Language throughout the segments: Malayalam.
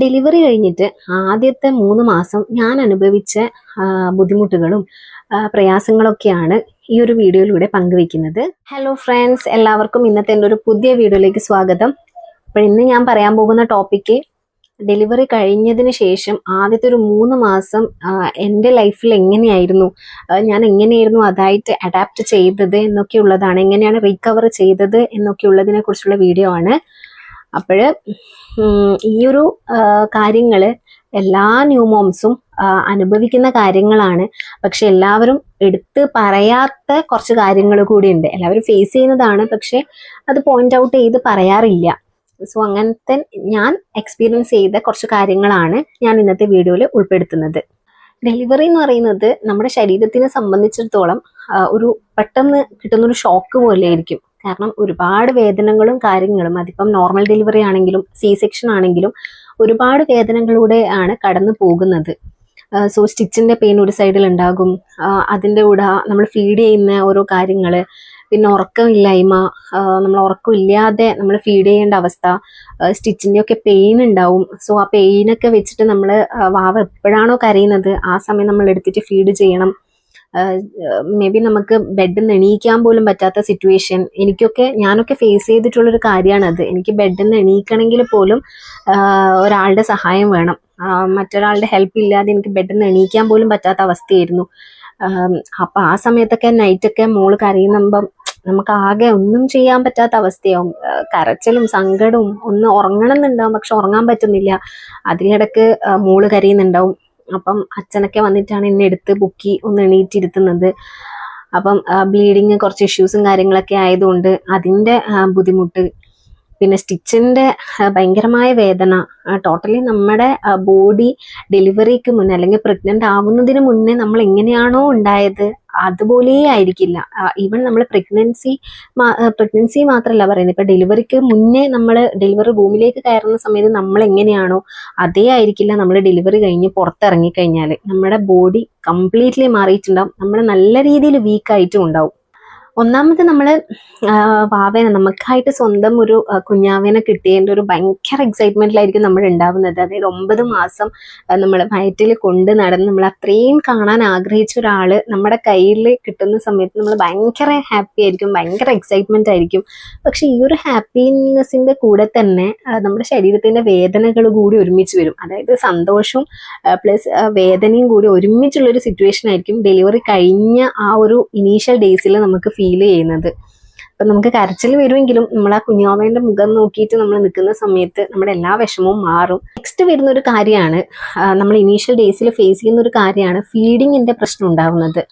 ഡെലിവറി കഴിഞ്ഞിട്ട് ആദ്യത്തെ മൂന്ന് മാസം ഞാൻ അനുഭവിച്ച ബുദ്ധിമുട്ടുകളും പ്രയാസങ്ങളൊക്കെയാണ് ഈ ഒരു വീഡിയോയിലൂടെ പങ്കുവെക്കുന്നത് ഹലോ ഫ്രണ്ട്സ് എല്ലാവർക്കും ഇന്നത്തെ എന്റെ ഒരു പുതിയ വീഡിയോയിലേക്ക് സ്വാഗതം. അപ്പോൾ ഇന്ന് ഞാൻ പറയാൻ പോകുന്ന ടോപ്പിക്ക് ഡെലിവറി കഴിഞ്ഞതിന് ശേഷം ആദ്യത്തെ ഒരു മൂന്ന് മാസം എന്റെ ലൈഫിൽ എങ്ങനെയായിരുന്നു ഞാൻ എങ്ങനെയായിരുന്നു അതായിട്ട് അഡാപ്റ്റ് ചെയ്തത് എന്നൊക്കെയുള്ളതാണ് എങ്ങനെയാണ് റീകവർ ചെയ്തത് എന്നൊക്കെയുള്ളതിനെ കുറിച്ചുള്ള വീഡിയോ ആണ്. അപ്പോൾ ഈ ഒരു കാര്യങ്ങൾ എല്ലാ ന്യൂ മോംസും അനുഭവിക്കുന്ന കാര്യങ്ങളാണ്. പക്ഷെ എല്ലാവരും എടുത്ത് പറയാത്ത കുറച്ച് കാര്യങ്ങൾ കൂടിയുണ്ട്. എല്ലാവരും ഫേസ് ചെയ്യുന്നതാണ് പക്ഷെ അത് പോയിന്റ് ഔട്ട് ചെയ്ത് പറയാറില്ല. സോ അങ്ങനത്തെ ഞാൻ എക്സ്പീരിയൻസ് ചെയ്ത കുറച്ച് കാര്യങ്ങളാണ് ഞാൻ ഇന്നത്തെ വീഡിയോയിൽ ഉൾപ്പെടുത്തുന്നത്. ഡെലിവറി എന്ന് പറയുന്നത് നമ്മുടെ ശരീരത്തിനെ സംബന്ധിച്ചിടത്തോളം ഒരു പെട്ടെന്ന് കിട്ടുന്ന ഒരു ഷോക്ക് പോലെ ആയിരിക്കും കാരണം ഒരുപാട് വേദനകളും കാര്യങ്ങളും അതിപ്പം നോർമൽ ഡെലിവറി ആണെങ്കിലും സി സെക്ഷൻ ആണെങ്കിലും ഒരുപാട് വേദനകളിലൂടെ ആണ് കടന്നു പോകുന്നത്. സോ സ്റ്റിച്ചിന്റെ പെയിൻ ഒരു സൈഡിൽ ഉണ്ടാകും. അതിന്റെ കൂടെ നമ്മൾ ഫീഡ് ചെയ്യുന്ന ഓരോ കാര്യങ്ങൾ പിന്നെ ഉറക്കമില്ലായ്മ നമ്മൾ ഉറക്കമില്ലാതെ നമ്മൾ ഫീഡ് ചെയ്യേണ്ട അവസ്ഥ സ്റ്റിച്ചിന്റെ ഒക്കെ പെയിൻ ഉണ്ടാവും. സോ ആ പെയിനൊക്കെ വെച്ചിട്ട് നമ്മൾ വാവ എപ്പോഴാണോ കരയുന്നത് ആ സമയം നമ്മൾ എടുത്തിട്ട് ഫീഡ് ചെയ്യണം. മേ ബി നമുക്ക് ബെഡിൽ നിന്ന് എണീക്കാൻ പോലും പറ്റാത്ത സിറ്റുവേഷൻ എനിക്കൊക്കെ ഞാനൊക്കെ ഫേസ് ചെയ്തിട്ടുള്ളൊരു കാര്യമാണത് എനിക്ക് ബെഡിൽ നിന്ന് എണീക്കണമെങ്കിൽ പോലും ഒരാളുടെ സഹായം വേണം. മറ്റൊരാളുടെ ഹെൽപ്പ് ഇല്ലാതെ എനിക്ക് ബെഡിൽ നിന്ന് എണീക്കാൻ പോലും പറ്റാത്ത അവസ്ഥയായിരുന്നു. അപ്പം ആ സമയത്തൊക്കെ നൈറ്റൊക്കെ മോൾ കരയുമ്പം നമുക്ക് ആകെ ഒന്നും ചെയ്യാൻ പറ്റാത്ത അവസ്ഥയാവും. കരച്ചിലും സങ്കടവും ഒന്ന് ഉറങ്ങണം എന്നുണ്ടാവും പക്ഷെ ഉറങ്ങാൻ പറ്റുന്നില്ല. അതിനിടക്ക് മോൾ കരയുന്നുണ്ടാവും. അപ്പം അച്ഛനൊക്കെ വന്നിട്ടാണ് എന്നെ എടുത്ത് പൊക്കി ഒന്ന് എണീറ്റിരുത്തുന്നത്. അപ്പം ബ്ലീഡിങ് കുറച്ച് ഇഷ്യൂസും കാര്യങ്ങളൊക്കെ ആയതുകൊണ്ട് അതിന്റെ ബുദ്ധിമുട്ട് പിന്നെ സ്റ്റിച്ചിന്റെ ഭയങ്കരമായ വേദന ടോട്ടലി നമ്മുടെ ബോഡി ഡെലിവറിക്ക് മുന്നേ അല്ലെങ്കിൽ പ്രഗ്നന്റ് ആവുന്നതിന് മുന്നേ നമ്മൾ എങ്ങനെയാണോ ഉണ്ടായത് അതുപോലെ ആയിരിക്കില്ല. ഈവൻ നമ്മൾ പ്രഗ്നൻസി പ്രഗ്നൻസി മാത്രമല്ല പറയുന്നത്. ഇപ്പം ഡെലിവറിക്ക് മുന്നേ നമ്മൾ ഡെലിവറി റൂമിലേക്ക് കയറുന്ന സമയത്ത് നമ്മൾ എങ്ങനെയാണോ അതേ ആയിരിക്കില്ല നമ്മൾ ഡെലിവറി കഴിഞ്ഞ് പുറത്തിറങ്ങി കഴിഞ്ഞാൽ നമ്മുടെ ബോഡി കംപ്ലീറ്റ്ലി മാറിയിട്ടുണ്ടാവും. നമ്മൾ നല്ല രീതിയിൽ വീക്കായിട്ടും ഉണ്ടാവും. ഒന്നാമത് നമ്മൾ വാവേനെ നമുക്കായിട്ട് സ്വന്തം ഒരു കുഞ്ഞാവേനെ കിട്ടിയതിന്റെ ഒരു ഭയങ്കര എക്സൈറ്റ്മെന്റിലായിരിക്കും നമ്മൾ ഉണ്ടാവുന്നത് അതായത് ഒമ്പത് മാസം നമ്മൾ വയറ്റിൽ കൊണ്ട് നടന്ന് നമ്മൾ അത്രയും കാണാൻ ആഗ്രഹിച്ച ഒരാൾ നമ്മുടെ കയ്യിൽ കിട്ടുന്ന സമയത്ത് നമ്മൾ ഭയങ്കര ഹാപ്പി ആയിരിക്കും ഭയങ്കര എക്സൈറ്റ്മെന്റ് ആയിരിക്കും. പക്ഷേ ഈ ഒരു ഹാപ്പിനെസ്സിന്റെ കൂടെ തന്നെ നമ്മുടെ ശരീരത്തിന്റെ വേദനകൾ കൂടി ഒരുമിച്ച് വരും. അതായത് സന്തോഷവും പ്ലസ് വേദനയും കൂടി ഒരുമിച്ചുള്ളൊരു സിറ്റുവേഷൻ ആയിരിക്കും. ഡെലിവറി കഴിഞ്ഞ ആ ഒരു ഇനീഷ്യൽ ഡേയ്സിൽ നമുക്ക് ഫീൽ ചെയ്യുന്നത്. അപ്പം നമുക്ക് കരച്ചിൽ വരുമെങ്കിലും നമ്മൾ ആ കുഞ്ഞോമേന്റെ മുഖം നോക്കിയിട്ട് നമ്മൾ നിൽക്കുന്ന സമയത്ത് നമ്മുടെ എല്ലാ വിഷമവും മാറും. നെക്സ്റ്റ് വരുന്ന ഒരു കാര്യമാണ് നമ്മൾ ഇനീഷ്യൽ ഡേയ്സിൽ ഫേസ് ചെയ്യുന്ന ഒരു കാര്യമാണ് ഫീഡിങ്ങിന്റെ പ്രശ്നം ഉണ്ടാവുന്നത്.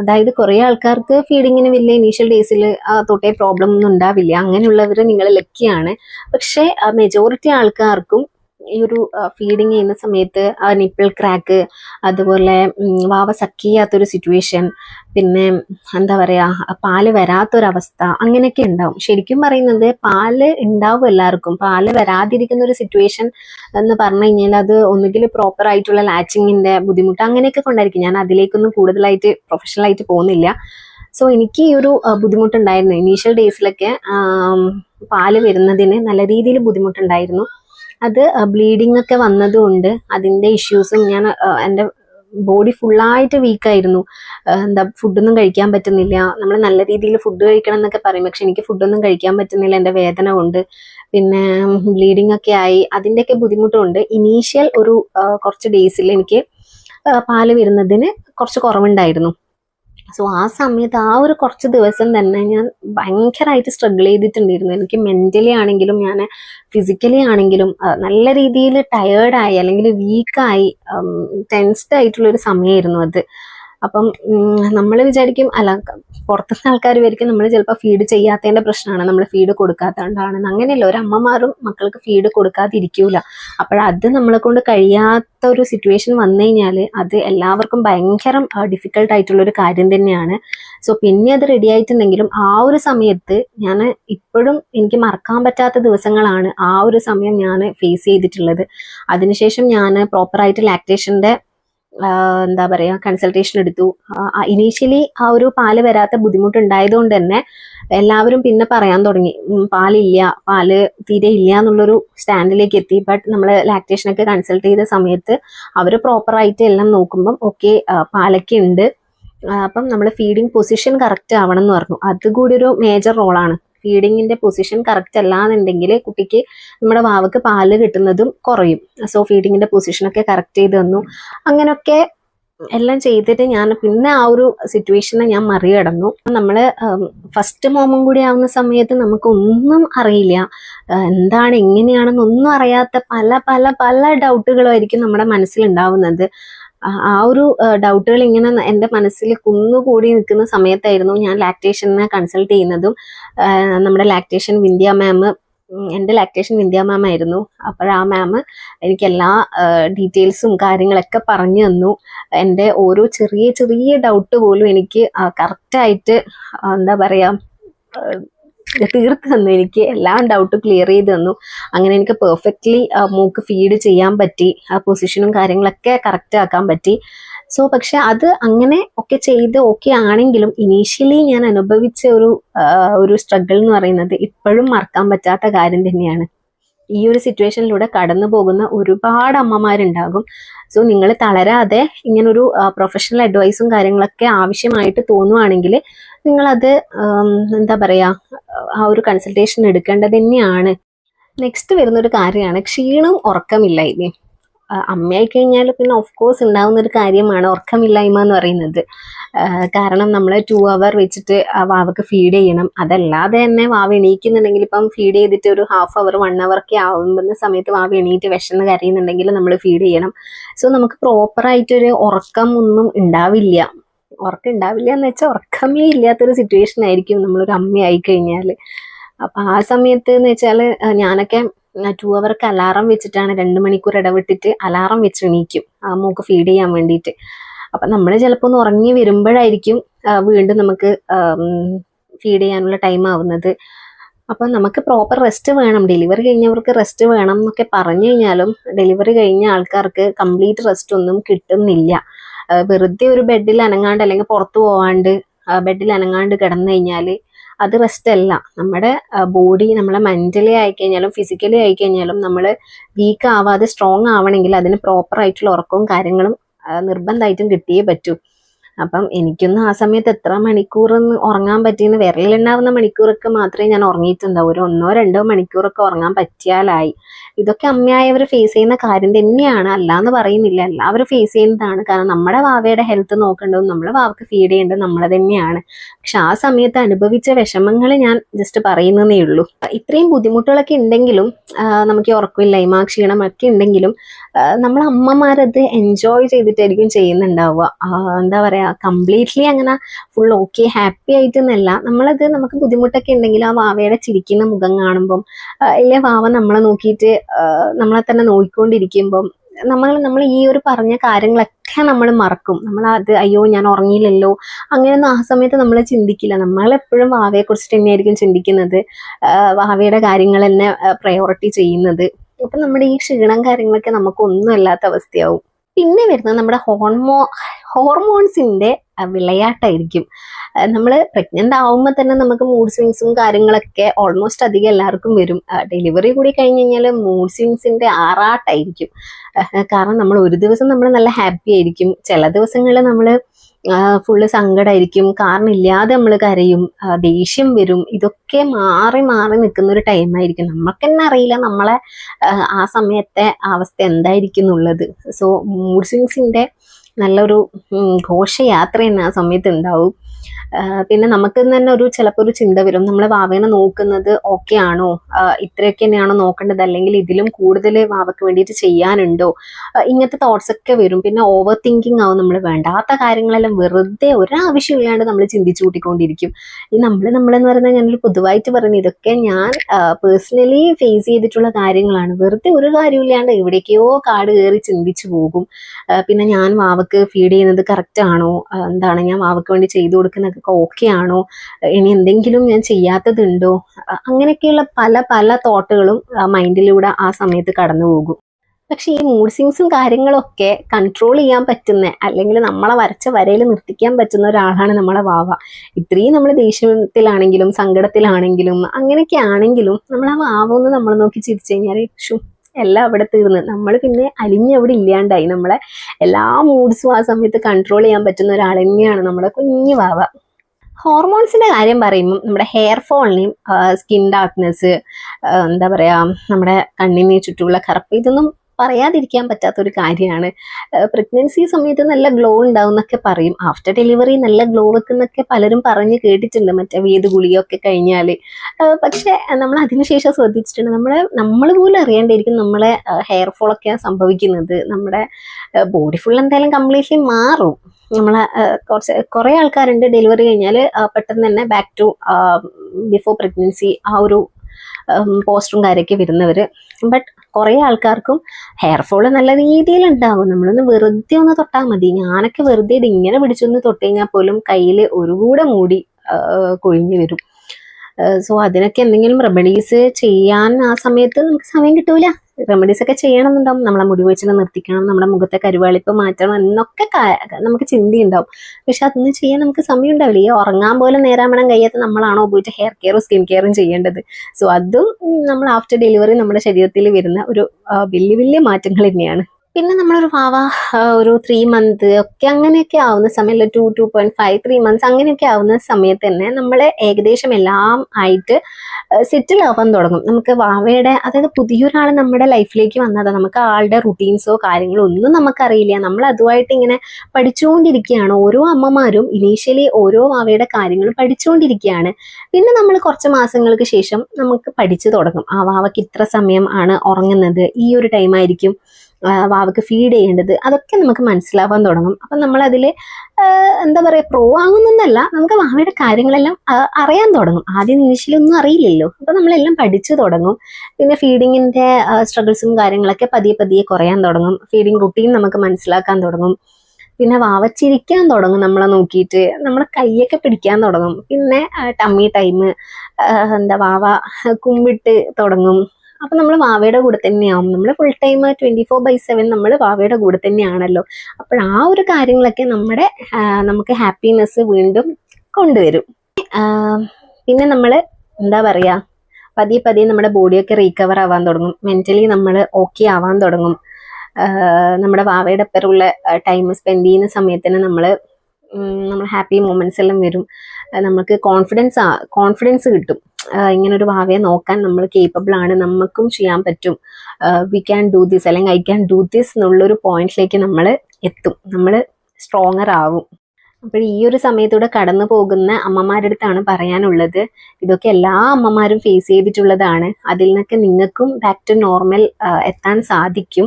അതായത് കുറേ ആൾക്കാർക്ക് ഫീഡിങ്ങിന് വലിയ ഇനീഷ്യൽ ഡേയ്സിൽ തൊട്ടേ പ്രോബ്ലം ഒന്നും ഉണ്ടാവില്ല. അങ്ങനെയുള്ളവർ നിങ്ങൾ ലക്കിയാണ് പക്ഷേ മെജോറിറ്റി ആൾക്കാർക്കും ഈ ഒരു ഫീഡിങ് ചെയ്യുന്ന സമയത്ത് ആ നിപ്പിൾ ക്രാക്ക് അതുപോലെ വാവ സക്കിയാത്തൊരു സിറ്റുവേഷൻ പിന്നെ എന്താ പറയുക പാൽ വരാത്തൊരവസ്ഥ അങ്ങനെയൊക്കെ ഉണ്ടാവും. ശരിക്കും പറയുന്നത് പാൽ ഉണ്ടാവും എല്ലാവർക്കും. പാൽ വരാതിരിക്കുന്ന ഒരു സിറ്റുവേഷൻ എന്ന് പറഞ്ഞു കഴിഞ്ഞാൽ അത് ഒന്നുകിൽ പ്രോപ്പർ ആയിട്ടുള്ള ലാച്ചിങ്ങിന്റെ ബുദ്ധിമുട്ട് അങ്ങനെയൊക്കെ കൊണ്ടായിരിക്കും. ഞാൻ അതിലേക്കൊന്നും കൂടുതലായിട്ട് പ്രൊഫഷണലായിട്ട് പോകുന്നില്ല. സോ എനിക്ക് ഈ ഒരു ബുദ്ധിമുട്ടുണ്ടായിരുന്നു. ഇനീഷ്യൽ ഡേയ്സിലൊക്കെ പാൽ വരുന്നതിന് നല്ല രീതിയിൽ ബുദ്ധിമുട്ടുണ്ടായിരുന്നു. അത് ബ്ലീഡിംഗ് ഒക്കെ വന്നതുകൊണ്ട് അതിന്റെ ഇഷ്യൂസും ഞാൻ എന്റെ ബോഡി ഫുള്ളായിട്ട് വീക്കായിരുന്നു എന്താ ഫുഡൊന്നും കഴിക്കാൻ പറ്റുന്നില്ല. നമ്മൾ നല്ല രീതിയിൽ ഫുഡ് കഴിക്കണം എന്നൊക്കെ പറയും. പക്ഷെ എനിക്ക് ഫുഡൊന്നും കഴിക്കാൻ പറ്റുന്നില്ല എന്റെ വേദന ഉണ്ട് പിന്നെ ബ്ലീഡിംഗ് ഒക്കെ ആയി. അതിന്റെയൊക്കെ ബുദ്ധിമുട്ടുണ്ട്. ഇനീഷ്യൽ ഒരു കുറച്ച് ഡേയ്സിൽ എനിക്ക് പാൽ വരുന്നതിന് കുറച്ച് കുറവുണ്ടായിരുന്നു. സോ ആ സമയത്ത് ആ ഒരു കുറച്ച് ദിവസം തന്നെ ഞാൻ ഭയങ്കരമായിട്ട് സ്ട്രഗിൾ ചെയ്തിട്ടുണ്ടായിരുന്നു. എനിക്ക് മെന്റലി ആണെങ്കിലും ഞാൻ ഫിസിക്കലി ആണെങ്കിലും നല്ല രീതിയിൽ ടയേർഡായി അല്ലെങ്കിൽ വീക്കായി ടെൻസ്ഡ് ആയിട്ടുള്ള ഒരു സമയമായിരുന്നു അത്. അപ്പം നമ്മൾ വിചാരിക്കും അല്ല പുറത്തുനിന്ന് ആൾക്കാർ വിചാരിക്കും നമ്മൾ ചിലപ്പോൾ ഫീഡ് ചെയ്യാത്തതിന്റെ പ്രശ്നമാണ് നമ്മൾ ഫീഡ് കൊടുക്കാത്തതുകൊണ്ടാണെന്ന്. അങ്ങനെയല്ല ഒരു അമ്മമാരും മക്കൾക്ക് ഫീഡ് കൊടുക്കാതിരിക്കൂല. അപ്പോഴത് നമ്മളെ കൊണ്ട് കഴിയാത്ത ഒരു സിറ്റുവേഷൻ വന്നു കഴിഞ്ഞാൽ അത് എല്ലാവർക്കും ഭയങ്കര ഡിഫിക്കൽട്ട് ആയിട്ടുള്ള ഒരു കാര്യം തന്നെയാണ്. സോ പിന്നെ അത് റെഡി ആയിട്ടുണ്ടെങ്കിലും ആ ഒരു സമയത്ത് ഞാൻ ഇപ്പോഴും എനിക്ക് മറക്കാൻ പറ്റാത്ത ദിവസങ്ങളാണ് ആ ഒരു സമയം ഞാൻ ഫേസ് ചെയ്തിട്ടുള്ളത്. അതിനുശേഷം ഞാൻ പ്രോപ്പറായിട്ട് ലാക്ടേഷന്റെ എന്താ പറയുക കൺസൾട്ടേഷൻ എടുത്തു. ഇനീഷ്യലി ആ ഒരു പാൽ വരാത്ത ബുദ്ധിമുട്ടുണ്ടായതുകൊണ്ട് തന്നെ എല്ലാവരും പിന്നെ പറയാൻ തുടങ്ങി. പാലില്ല പാൽ തീരെ ഇല്ല എന്നുള്ളൊരു സ്റ്റാൻഡിലേക്ക് എത്തി. ബട്ട് നമ്മൾ ലാക്ടേഷനൊക്കെ കൺസൾട്ട് ചെയ്ത സമയത്ത് അവർ പ്രോപ്പറായിട്ട് എല്ലാം നോക്കുമ്പം ഓക്കെ പാലൊക്കെ ഉണ്ട്. അപ്പം നമ്മൾ ഫീഡിങ് പൊസിഷൻ കറക്റ്റ് ആവണം എന്ന് പറഞ്ഞു. അതുകൂടി ഒരു മേജർ റോളാണ് ഫീഡിങ്ങിന്റെ പൊസിഷൻ കറക്റ്റ് അല്ല എന്നുണ്ടെങ്കിൽ കുട്ടിക്ക് നമ്മുടെ വാവക്ക് പാൽ കിട്ടുന്നതും കുറയും. സോ ഫീഡിങ്ങിന്റെ പൊസിഷനൊക്കെ കറക്റ്റ് ചെയ്ത് തന്നു. അങ്ങനെയൊക്കെ എല്ലാം ചെയ്തിട്ട് ഞാൻ പിന്നെ ആ ഒരു സിറ്റുവേഷനെ ഞാൻ മറികടന്നു. നമ്മൾ ഫസ്റ്റ് മോമും കൂടി ആവുന്ന സമയത്ത് നമുക്കൊന്നും അറിയില്ല. എന്താണ് എങ്ങനെയാണെന്നൊന്നും അറിയാത്ത പല പല പല ഡൗട്ടുകളായിരിക്കും നമ്മുടെ മനസ്സിലുണ്ടാവുന്നത്. ആ ഒരു ഡൗട്ടുകൾ ഇങ്ങനെ എന്റെ മനസ്സിൽ കുന്നുകൂടി നിൽക്കുന്ന സമയത്തായിരുന്നു ഞാൻ ലാക്ടേഷനെ കൺസൾട്ട് ചെയ്യുന്നതും നമ്മുടെ ലാക്ടേഷൻ വിന്ധ്യ മാം എന്റെ ലാക്ടേഷൻ വിന്ധ്യ മാം ആയിരുന്നു. അപ്പോൾ ആ മാം എനിക്ക് എല്ലാ ഡീറ്റെയിൽസും കാര്യങ്ങളൊക്കെ പറഞ്ഞു തന്നു. എന്റെ ഓരോ ചെറിയ ചെറിയ ഡൗട്ട് പോലും എനിക്ക് കറക്റ്റായിട്ട് എന്താ പറയുക തീർത്ത് തന്നു. എനിക്ക് എല്ലാ ഡൗട്ടും ക്ലിയർ ചെയ്ത് തന്നു. അങ്ങനെ എനിക്ക് പെർഫെക്റ്റ്ലി മൂക്ക് ഫീഡ് ചെയ്യാൻ പറ്റി. ആ പൊസിഷനും കാര്യങ്ങളൊക്കെ കറക്റ്റ് ആക്കാൻ പറ്റി. സോ പക്ഷെ അത് അങ്ങനെ ഒക്കെ ചെയ്ത് ഓക്കെ ആണെങ്കിലും ഇനീഷ്യലി ഞാൻ അനുഭവിച്ച ഒരു ഒരു സ്ട്രഗിൾ എന്ന് പറയുന്നത് ഇപ്പോഴും മറക്കാൻ പറ്റാത്ത കാര്യം തന്നെയാണ്. ഈ ഒരു സിറ്റുവേഷനിലൂടെ കടന്നു പോകുന്ന ഒരുപാട് അമ്മമാരുണ്ടാകും. സോ നിങ്ങൾ തളരാതെ ഇങ്ങനൊരു പ്രൊഫഷണൽ അഡ്വൈസും കാര്യങ്ങളൊക്കെ ആവശ്യമായിട്ട് തോന്നുവാണെങ്കിൽ നിങ്ങളത് അത് എന്താ പറയാ ആ ഒരു കൺസൾട്ടേഷൻ എടുക്കേണ്ടത് തന്നെയാണ്. നെക്സ്റ്റ് വരുന്നൊരു കാര്യമാണ് ക്ഷീണം ഉറക്കമില്ലായ്മയും അമ്മയായി കഴിഞ്ഞാൽ പിന്നെ ഓഫ് കോഴ്സ് ഉണ്ടാകുന്ന ഒരു കാര്യമാണ് ഉറക്കമില്ലായ്മ എന്ന് പറയുന്നത്. കാരണം നമ്മൾ ടു അവർ വെച്ചിട്ട് ആ വാവക്ക് ഫീഡ് ചെയ്യണം. അതല്ലാതെ തന്നെ വാവ് എണീക്കുന്നുണ്ടെങ്കിൽ ഇപ്പം ഫീഡ് ചെയ്തിട്ട് ഒരു ഹാഫ് അവർ വൺ അവർ ഒക്കെ ആവുന്ന സമയത്ത് വാവ് എണീറ്റ് വിശന്ന് കരയുന്നുണ്ടെങ്കിൽ നമ്മൾ ഫീഡ് ചെയ്യണം. സോ നമുക്ക് പ്രോപ്പറായിട്ടൊരു ഉറക്കം ഒന്നും ഉണ്ടാവില്ല. ഉറക്കം ഉണ്ടാവില്ല എന്ന് വെച്ചാൽ ഉറക്കമേ ഇല്ലാത്തൊരു സിറ്റുവേഷൻ ആയിരിക്കും നമ്മളൊരു അമ്മയായി കഴിഞ്ഞാൽ അപ്പം ആ സമയത്ത് എന്ന് വെച്ചാൽ ഞാനൊക്കെ ടു അവർക്ക് അലാറം വെച്ചിട്ടാണ് രണ്ട് മണിക്കൂർ ഇടവിട്ടിട്ട് അലാറം വെച്ച് എണീക്കും ആ മൂക്ക് ഫീഡ് ചെയ്യാൻ വേണ്ടിയിട്ട്. അപ്പം നമ്മൾ ചിലപ്പോൾ ഒന്ന് ഉറങ്ങി വരുമ്പോഴായിരിക്കും വീണ്ടും നമുക്ക് ഫീഡ് ചെയ്യാനുള്ള ടൈം ആവുന്നത്. അപ്പം നമുക്ക് പ്രോപ്പർ റെസ്റ്റ് വേണം. ഡെലിവറി കഴിഞ്ഞവർക്ക് റെസ്റ്റ് വേണം എന്നൊക്കെ പറഞ്ഞു കഴിഞ്ഞാലും ഡെലിവറി കഴിഞ്ഞ ആൾക്കാർക്ക് കംപ്ലീറ്റ് റെസ്റ്റ് ഒന്നും കിട്ടുന്നില്ല. വെറുതെ ഒരു ബെഡിൽ അനങ്ങാണ്ട് അല്ലെങ്കിൽ പുറത്തു പോവാണ്ട് ബെഡിൽ അനങ്ങാണ്ട് കിടന്നു കഴിഞ്ഞാൽ അത് റെസ്റ്റ് അല്ല. നമ്മുടെ ബോഡി നമ്മളെ മെന്റലി ആയിക്കഴിഞ്ഞാലും ഫിസിക്കലി ആയിക്കഴിഞ്ഞാലും നമ്മൾ വീക്ക് ആവാതെ സ്ട്രോങ് ആവണമെങ്കിൽ അതിന് പ്രോപ്പർ ആയിട്ടുള്ള ഉറക്കവും കാര്യങ്ങളും നിർബന്ധമായിട്ടും കിട്ടിയേ പറ്റൂ. അപ്പം എനിക്കൊന്നും ആ സമയത്ത് എത്ര മണിക്കൂർ ഉറങ്ങാൻ പറ്റിയെന്ന് വിരലിലുണ്ടാവുന്ന മണിക്കൂറൊക്കെ മാത്രമേ ഞാൻ ഉറങ്ങിയിട്ടുണ്ടാവൂ. ഒരു ഒന്നോ രണ്ടോ മണിക്കൂറൊക്കെ ഉറങ്ങാൻ പറ്റിയാലായി. ഇതൊക്കെ അമ്മയായവർ ഫേസ് ചെയ്യുന്ന കാര്യം തന്നെയാണ്. അല്ലാന്ന് പറയുന്നില്ല. എല്ലാവരും ഫേസ് ചെയ്യുന്നതാണ്. കാരണം നമ്മുടെ വാവയുടെ ഹെൽത്ത് നോക്കേണ്ടതും നമ്മുടെ വാവക്ക് ഫീഡ് ചെയ്യേണ്ടത് നമ്മളെ തന്നെയാണ്. പക്ഷെ ആ സമയത്ത് അനുഭവിച്ച വിഷമങ്ങൾ ഞാൻ ജസ്റ്റ് പറയുന്നതേ ഉള്ളൂ. ഇത്രയും ബുദ്ധിമുട്ടുകളൊക്കെ ഉണ്ടെങ്കിലും നമുക്ക് ഉറക്കമില്ലായ്മ ക്ഷീണമൊക്കെ ഉണ്ടെങ്കിലും നമ്മൾ അമ്മമാരത് എൻജോയ് ചെയ്തിട്ടായിരിക്കും ചെയ്യുന്നുണ്ടാവുക. എന്താ പറയാ കംപ്ലീറ്റ്ലി അങ്ങനെ ഫുൾ ഓക്കെ ഹാപ്പി ആയിട്ടെന്നല്ല. നമ്മളത് നമുക്ക് ബുദ്ധിമുട്ടൊക്കെ ഉണ്ടെങ്കിൽ ആ വാവയുടെ ചിരിക്കുന്ന മുഖം കാണുമ്പം അല്ലെ വാവ നമ്മളെ നോക്കിയിട്ട് നമ്മളെ തന്നെ നോക്കിക്കൊണ്ടിരിക്കുമ്പം നമ്മൾ നമ്മൾ ഈ ഒരു പറഞ്ഞ കാര്യങ്ങളൊക്കെ നമ്മൾ മറക്കും. നമ്മൾ അത് അയ്യോ ഞാൻ ഉറങ്ങിയില്ലല്ലോ. അങ്ങനെയൊന്നും ആ സമയത്ത് നമ്മൾ ചിന്തിക്കില്ല. നമ്മളെപ്പോഴും വാവയെ കുറിച്ചിട്ട് തന്നെയായിരിക്കും ചിന്തിക്കുന്നത്. വാവയുടെ കാര്യങ്ങൾ തന്നെ പ്രയോറിറ്റി ചെയ്യുന്നത്. അപ്പം നമ്മുടെ ഈ ക്ഷീണം കാര്യങ്ങളൊക്കെ നമുക്ക് അല്ലാത്ത അവസ്ഥയാവും. പിന്നെ വരുന്നത് നമ്മുടെ ഹോർമോ ഹോർമോൺസിന്റെ വിളയാട്ടായിരിക്കും. നമ്മൾ പ്രഗ്നന്റ് ആവുമ്പോൾ തന്നെ നമുക്ക് മൂഡ് സ്വിങ്സും കാര്യങ്ങളൊക്കെ ഓൾമോസ്റ്റ് അധികം എല്ലാവർക്കും വരും. ഡെലിവറി കൂടി കഴിഞ്ഞ് കഴിഞ്ഞാൽ മൂഡ് സ്വിങ്സിന്റെ ആറാട്ടായിരിക്കും. കാരണം നമ്മൾ ഒരു ദിവസം നമ്മൾ നല്ല ഹാപ്പി ആയിരിക്കും. ചില ദിവസങ്ങളിൽ നമ്മൾ ഫുള്ള് സങ്കടമായിരിക്കും കാരണം ഇല്ലാതെ നമ്മൾ കരയും ദേഷ്യം വരും. ഇതൊക്കെ മാറി മാറി നിൽക്കുന്ന ഒരു ടൈമായിരിക്കും നമുക്ക് തന്നെ അറിയില്ല നമ്മളെ ആ, സമയത്തെ അവസ്ഥ എന്തായിരിക്കും എന്നുള്ളത് സോ മൂഡ് സ്വിങ്സിന്റെ നല്ലൊരു ഘോഷയാത്ര തന്നെ ആ സമയത്ത് ഉണ്ടാവും. പിന്നെ നമുക്ക് തന്നെ ഒരു ചിലപ്പോൾ ഒരു ചിന്ത വരും. നമ്മൾ വാവേനെ നോക്കുന്നത് ഓക്കെ ആണോ? ഇത്രയൊക്കെ തന്നെയാണോ നോക്കേണ്ടത്? അല്ലെങ്കിൽ ഇതിലും കൂടുതൽ വാവയ്ക്ക് വേണ്ടിയിട്ട് ചെയ്യാനുണ്ടോ? ഇങ്ങനത്തെ തോട്ട്സ് ഒക്കെ വരും. പിന്നെ ഓവർ തിങ്കിങ് ആവും നമ്മൾ വേണ്ടാത്ത കാര്യങ്ങളെല്ലാം വെറുതെ ഒരാവശ്യമില്ലാണ്ട് നമ്മൾ ചിന്തിച്ചു കൂട്ടിക്കൊണ്ടിരിക്കും. ഈ നമ്മൾ നമ്മളെന്ന് പറയുന്നത് ഞാനൊരു പൊതുവായിട്ട് പറയുന്നത് ഇതൊക്കെ ഞാൻ പേഴ്സണലി ഫേസ് ചെയ്തിട്ടുള്ള കാര്യങ്ങളാണ്. വെറുതെ ഒരു കാര്യമില്ലാണ്ട് എവിടേക്കോ കാട് കയറി ചിന്തിച്ചു പോകും. പിന്നെ ഞാൻ വാവക്ക് ഫീഡ് ചെയ്യുന്നത് കറക്റ്റ് ആണോ? എന്താണ്? ഞാൻ വാവക്ക് വേണ്ടി ചെയ്തു കൊടുക്കുന്നതൊക്കെ ഓക്കെ ആണോ? ഇനി എന്തെങ്കിലും ഞാൻ ചെയ്യാത്തതുണ്ടോ? അങ്ങനെയൊക്കെയുള്ള പല പല തോട്ടുകളും മൈൻഡിലൂടെ ആ സമയത്ത് കടന്നു പോകും. പക്ഷെ ഈ മൂഡ് സ്വിങ്സും കാര്യങ്ങളൊക്കെ കൺട്രോൾ ചെയ്യാൻ പറ്റുന്ന അല്ലെങ്കിൽ നമ്മളെ വരച്ച വരയിൽ നിർത്തിക്കാൻ പറ്റുന്ന ഒരാളാണ് നമ്മളെ വാവ. ഇത്രയും നമ്മൾ ദേഷ്യത്തിലാണെങ്കിലും സങ്കടത്തിലാണെങ്കിലും അങ്ങനെയൊക്കെ ആണെങ്കിലും നമ്മൾ ആ വാവ ഒന്ന് നമ്മൾ നോക്കി ചിരിച്ചു കഴിഞ്ഞാൽ എല്ലാം അവിടെ തീർന്ന്. നമ്മൾ പിന്നെ അലിഞ്ഞവിടെ ഇല്ലാണ്ടായി. നമ്മളെ എല്ലാ മൂഡ്സും ആ സമയത്ത് കൺട്രോൾ ചെയ്യാൻ പറ്റുന്ന ഒരാൾ തന്നെയാണ് നമ്മുടെ കുഞ്ഞു വാവ. ഹോർമോൺസിന്റെ കാര്യം പറയുമ്പോൾ നമ്മുടെ ഹെയർ ഫോളിനെയും സ്കിൻ ഡാർക്ക്നെസ് എന്താ പറയാ നമ്മുടെ കണ്ണിന് ചുറ്റുമുള്ള കറുപ്പ് ഇതൊന്നും പറയാതിരിക്കാൻ പറ്റാത്ത ഒരു കാര്യമാണ് പ്രഗ്നൻസി സമയത്ത് നല്ല ഗ്ലോ ഉണ്ടാവും എന്നൊക്കെ പറയും. ആഫ്റ്റർ ഡെലിവറി നല്ല ഗ്ലോ വെക്കുന്നൊക്കെ പലരും പറഞ്ഞ് കേട്ടിട്ടുണ്ട്. മറ്റേ വേത് ഗുളികയൊക്കെ കഴിഞ്ഞാൽ പക്ഷെ നമ്മൾ അതിനുശേഷം ശ്രദ്ധിച്ചിട്ടുണ്ട്. നമ്മളെ നമ്മൾ പോലും അറിയാണ്ടായിരിക്കും നമ്മളെ ഹെയർ ഫോളൊക്കെ സംഭവിക്കുന്നത്. നമ്മുടെ ബോഡി ഫുൾ എന്തായാലും കംപ്ലീറ്റ്ലി മാറും. നമ്മളെ കുറച്ച് കുറേ ആൾക്കാരുണ്ട് ഡെലിവറി കഴിഞ്ഞാൽ പെട്ടെന്ന് തന്നെ ബാക്ക് ടു ബിഫോർ പ്രഗ്നൻസി ആ ഒരു പോസ്റ്ററും കാര്യമൊക്കെ വരുന്നവർ ബട്ട് കുറേ ആൾക്കാർക്കും ഹെയർ ഫോൾ നല്ല രീതിയിൽ ഉണ്ടാകും നമ്മളൊന്ന് വെറുതെ ഒന്ന് തൊട്ടാൽ മതി. ഞാനൊക്കെ വെറുതെ ഇത് ഇങ്ങനെ പിടിച്ചൊന്ന് തൊട്ട് കഴിഞ്ഞാൽ പോലും കയ്യിൽ ഒരു കൂടെ മൂടി കൊഴിഞ്ഞു വരും. സോ അതിനൊക്കെ എന്തെങ്കിലും റെമഡീസ് ചെയ്യാൻ ആ സമയത്ത് നമുക്ക് സമയം കിട്ടൂല. റെമഡീസ് ഒക്കെ ചെയ്യണമെന്നുണ്ടാവും. നമ്മളെ മുടി വെച്ചിട്ട് നിർത്തിക്കണം നമ്മുടെ മുഖത്തെ കരുവാളിപ്പ് മാറ്റണം എന്നൊക്കെ നമുക്ക് ചിന്തയുണ്ടാവും. പക്ഷെ അതൊന്നും ചെയ്യാൻ നമുക്ക് സമയം ഉണ്ടാവില്ല. ഈ ഉറങ്ങാൻ പോലും നേരാമണം കഴിയാത്ത നമ്മളാണോ പോയിട്ട് ഹെയർ കെയറും സ്കിൻ കെയറും ചെയ്യേണ്ടത്. സോ അതും നമ്മൾ ആഫ്റ്റർ ഡെലിവറി നമ്മുടെ ശരീരത്തിൽ വരുന്ന ഒരു വലിയ വലിയ മാറ്റങ്ങൾ തന്നെയാണ്. പിന്നെ നമ്മളൊരു വാവ ഒരു ത്രീ മന്ത് ഒക്കെ അങ്ങനെയൊക്കെ ആവുന്ന സമയം two two point five three months അങ്ങനെയൊക്കെ ആവുന്ന സമയത്ത് തന്നെ നമ്മൾ ഏകദേശം എല്ലാം ആയിട്ട് സെറ്റിൽ ആവാൻ തുടങ്ങും. നമുക്ക് വാവയുടെ അതായത് പുതിയൊരാൾ നമ്മുടെ ലൈഫിലേക്ക് വന്നാൽ നമുക്ക് ആളുടെ റുട്ടീൻസോ കാര്യങ്ങളോ ഒന്നും നമുക്കറിയില്ല. നമ്മൾ അതുമായിട്ട് ഇങ്ങനെ പഠിച്ചുകൊണ്ടിരിക്കുകയാണ് ഓരോ അമ്മമാരും ഇനീഷ്യലി ഓരോ വാവയുടെ കാര്യങ്ങൾ പഠിച്ചുകൊണ്ടിരിക്കുകയാണ് പിന്നെ നമ്മൾ കുറച്ച് മാസങ്ങൾക്ക് ശേഷം നമുക്ക് പഠിച്ചു തുടങ്ങും. ആ വാവയ്ക്ക് ഇത്ര സമയം ആണ് ഉറങ്ങുന്നത്. ഈ ഒരു ടൈം ആയിരിക്കും. ആ, വാവയ്ക്ക് ഫീഡ് ചെയ്യേണ്ടത് അതൊക്കെ നമുക്ക് മനസ്സിലാവാൻ തുടങ്ങും. അപ്പം നമ്മളതിൽ എന്താ പറയുക പ്രോ ആകുന്നല്ല നമുക്ക് വാവയുടെ കാര്യങ്ങളെല്ലാം അറിയാൻ തുടങ്ങും. ആദ്യം ഇനീഷ്യലി അറിയില്ലല്ലോ. അപ്പം നമ്മളെല്ലാം പഠിച്ചു തുടങ്ങും. പിന്നെ ഫീഡിങ്ങിന്റെ സ്ട്രഗിൾസും കാര്യങ്ങളൊക്കെ പതിയെ പതിയെ കുറയാൻ തുടങ്ങും. ഫീഡിങ് റുട്ടീൻ നമുക്ക് മനസ്സിലാക്കാൻ തുടങ്ങും. പിന്നെ വാവച്ചിരിക്കാൻ തുടങ്ങും നമ്മളെ നോക്കിയിട്ട്. നമ്മളെ കൈയൊക്കെ പിടിക്കാൻ തുടങ്ങും. പിന്നെ ടമ്മി ടൈം എന്താ വാവ കുമ്പിട്ട് തുടങ്ങും. അപ്പം നമ്മൾ വാവയുടെ കൂടെ തന്നെയാവും. നമ്മൾ full time twenty four by seven നമ്മൾ വാവയുടെ കൂടെ തന്നെയാണല്ലോ. അപ്പോൾ ആ ഒരു കാര്യങ്ങളൊക്കെ നമ്മുടെ നമുക്ക് ഹാപ്പിനെസ് വീണ്ടും കൊണ്ടുവരും. പിന്നെ നമ്മൾ എന്താ പറയുക പതിയെ പതിയെ നമ്മുടെ ബോഡിയൊക്കെ റീകവർ ആവാൻ തുടങ്ങും. മെന്റലി നമ്മൾ ഓക്കെ ആവാൻ തുടങ്ങും. നമ്മുടെ വാവയുടെ പേരുള്ള ടൈം സ്പെൻഡ് ചെയ്യുന്ന സമയത്തിന് നമ്മൾ നമ്മൾ ഹാപ്പി മൊമെന്റ്സ് എല്ലാം വരും. നമുക്ക് കോൺഫിഡൻസ് കോൺഫിഡൻസ് കിട്ടും. ഇങ്ങനെ ഒരു ഭാവിയെ നോക്കാൻ നമ്മൾ കേപ്പബിൾ ആണ്. നമുക്കും ചെയ്യാൻ പറ്റും. വി ക്യാൻ ഡു ദിസ് അല്ലെങ്കിൽ ഐ ക്യാൻ ഡു ദിസ് എന്നുള്ളൊരു പോയിന്റിലേക്ക് നമ്മൾ എത്തും. നമ്മൾ സ്ട്രോങ്ങർ ആവും. അപ്പോൾ ഈ ഒരു സമയത്തൂടെ കടന്നു പോകുന്ന അമ്മമാരുടെ അടുത്താണ് പറയാനുള്ളത്. ഇതൊക്കെ എല്ലാ അമ്മമാരും ഫേസ് ചെയ്തിട്ടുള്ളതാണ്. അതിൽ നിന്നൊക്കെ നിങ്ങൾക്കും ബാക്ക് ടു നോർമൽ എത്താൻ സാധിക്കും.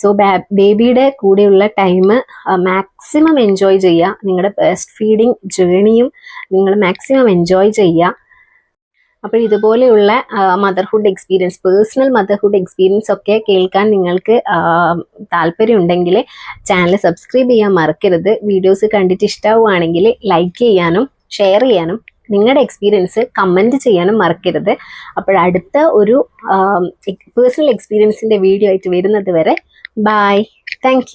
സോ ബേബിയുടെ കൂടെയുള്ള ടൈം മാക്സിമം എൻജോയ് ചെയ്യുക. നിങ്ങളുടെ ബെസ്റ്റ് ഫീഡിങ് ജേണിയും നിങ്ങൾ മാക്സിമം എൻജോയ് ചെയ്യുക. അപ്പോൾ ഇതുപോലെയുള്ള motherhood experience personal motherhood experience ഒക്കെ കേൾക്കാൻ നിങ്ങൾക്ക് താല്പര്യം ഉണ്ടെങ്കിൽ ചാനൽ സബ്സ്ക്രൈബ് ചെയ്യാൻ മറക്കരുത്. വീഡിയോസ് കണ്ടിട്ട് ഇഷ്ടമാവുകയാണെങ്കിൽ ലൈക്ക് ചെയ്യാനും ഷെയർ ചെയ്യാനും നിങ്ങളുടെ എക്സ്പീരിയൻസ് കമന്റ് ചെയ്യാനും മറക്കരുത്. അപ്പോൾ അടുത്ത ഒരു പേഴ്സണൽ എക്സ്പീരിയൻസിന്റെ വീഡിയോ ആയിട്ട് വരുന്നത് വരെ ബായ് താങ്ക്